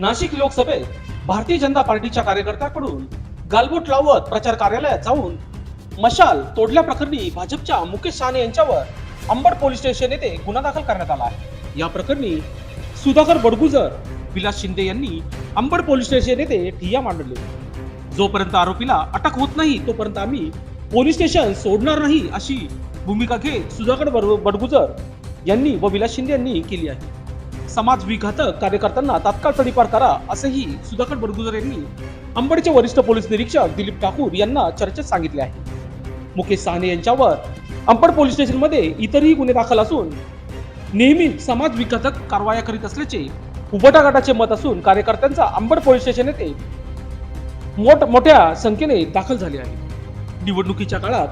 नाशिक लोकसभेत भारतीय जनता पार्टीच्या कार्यकर्त्याकडून गालबोट लावत प्रचार कार्यालयात जाऊन मशाल तोडल्याप्रकरणी भाजपच्या मुकेश शहाणे यांच्यावर अंबड पोलीस स्टेशन येथे गुन्हा दाखल करण्यात आला आहे. या प्रकरणी सुधाकर बडगुजर विलास शिंदे यांनी अंबड पोलीस स्टेशन येथे ठिय्या मांडले. जोपर्यंत आरोपीला अटक होत नाही तोपर्यंत आम्ही पोलीस स्टेशन सोडणार नाही अशी भूमिका घेत सुधाकर बडगुजर यांनी व विलास शिंदे यांनी केली आहे. समाज विघातक कार्यकर्त्यांना तात्काळ तडीपार करा असेही सुधाकर बडगुजर यांनी अंबडचे वरिष्ठ पोलीस निरीक्षक दिलीप ठाकूर यांना चर्चेत सांगितले आहे. मुकेश साहने यांच्यावर अंबड पोलीस स्टेशनमध्ये इतरही गुन्हे दाखल असून नेहमी समाज विघातक कारवाया करीत असल्याचे उबटा गटाचे मत असून कार्यकर्त्यांचा अंबड पोलीस स्टेशन येथे मोठ मोठ्या संख्येने दाखल झाले आहे. निवडणुकीच्या काळात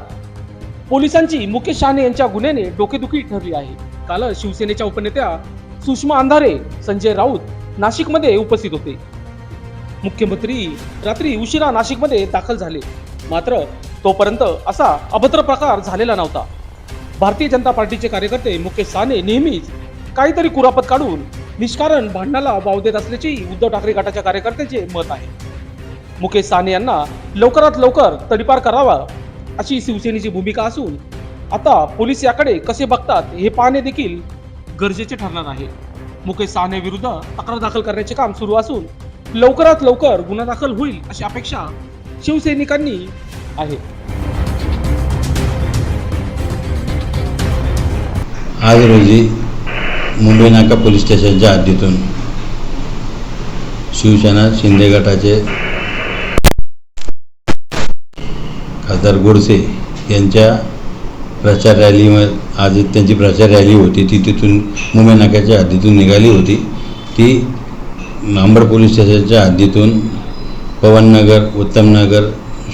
पोलिसांची मुकेश शहाणे यांच्या गुन्ह्याने डोकेदुखी ठरली आहे. काल शिवसेनेच्या उपनेत्या सुषमा अंधारे संजय राऊत नाशिकमध्ये उपस्थित होते. मुख्यमंत्री रात्री उशिरा नाशिकमध्ये दाखल झाले. मात्र तोपर्यंत असा अभद्र प्रकार झालेला नव्हता. भारतीय जनता पार्टीचे कार्यकर्ते मुकेश साने नेहमीच काहीतरी कुरापत काढून निष्कारण भांडणाला वाव देत असल्याची उद्धव ठाकरे गटाच्या कार्यकर्त्याचे मत आहे. मुकेश साने यांना लवकरात लवकर तडीपार करावा अशी शिवसेनेची भूमिका असून आता पोलीस याकडे कसे बघतात हे पाहणे देखील गरजेचे ठरणार आहे. मुकेश साने विरुद्ध तक्रार दाखल करण्याचे काम सुरू असून लवकरात लवकर गुन्हा दाखल होईल अशी अपेक्षा शिवसैनिकांनी आहे. आज रोजी मुंबई नाका पोलीस स्टेशनच्या हद्दीतून शिवसेना शिंदे गटाचे खासदार गोडसे यांच्या प्रचार रॅली आज त्यांची प्रचार रॅली होती. ती तिथून मुंबई नाक्याच्या हद्दीतून निघाली होती. ती अंबड पोलीस स्टेशनच्या हद्दीतून पवननगर उत्तमनगर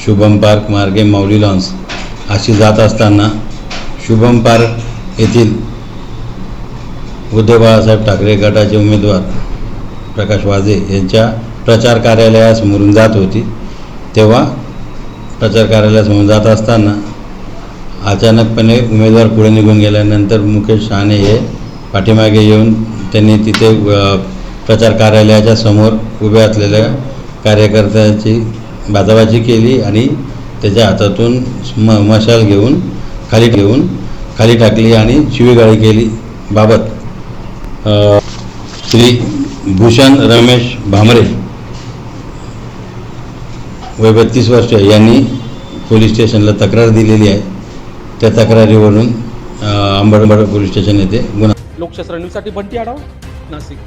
शुभम पार्क मार्गे माऊली लॉन्स अशी जात असताना शुभम पार्क येथील उद्धव बाळासाहेब ठाकरे गटाचे उमेदवार प्रकाश वाजे यांच्या प्रचार कार्यालयासमोरून जात होती. तेव्हा प्रचार कार्यालयासमोरून जात असताना अचानकपणे उमेदवार पुढे निघून गेल्यानंतर मुकेश शहाणे हे पाठीमागे येऊन त्यांनी तिथे प्रचार कार्यालयाच्या समोर उभे असलेल्या कार्यकर्त्याची बाजाबाजी केली आणि त्याच्या हातातून म मशाल घेऊन खाली ठेवून खाली टाकली आणि शिवीगाळी केली बाबत श्री भूषण रमेश भामरे वय बत्तीस वर्ष यांनी पोलीस स्टेशनला तक्रार दिलेली आहे. त्या तक्रारीवरून अ, अंबड पोलीस स्टेशन येथे गुन्हा लोकशास्त्र न्यूजसाठी बंटी आढाव नाशिक.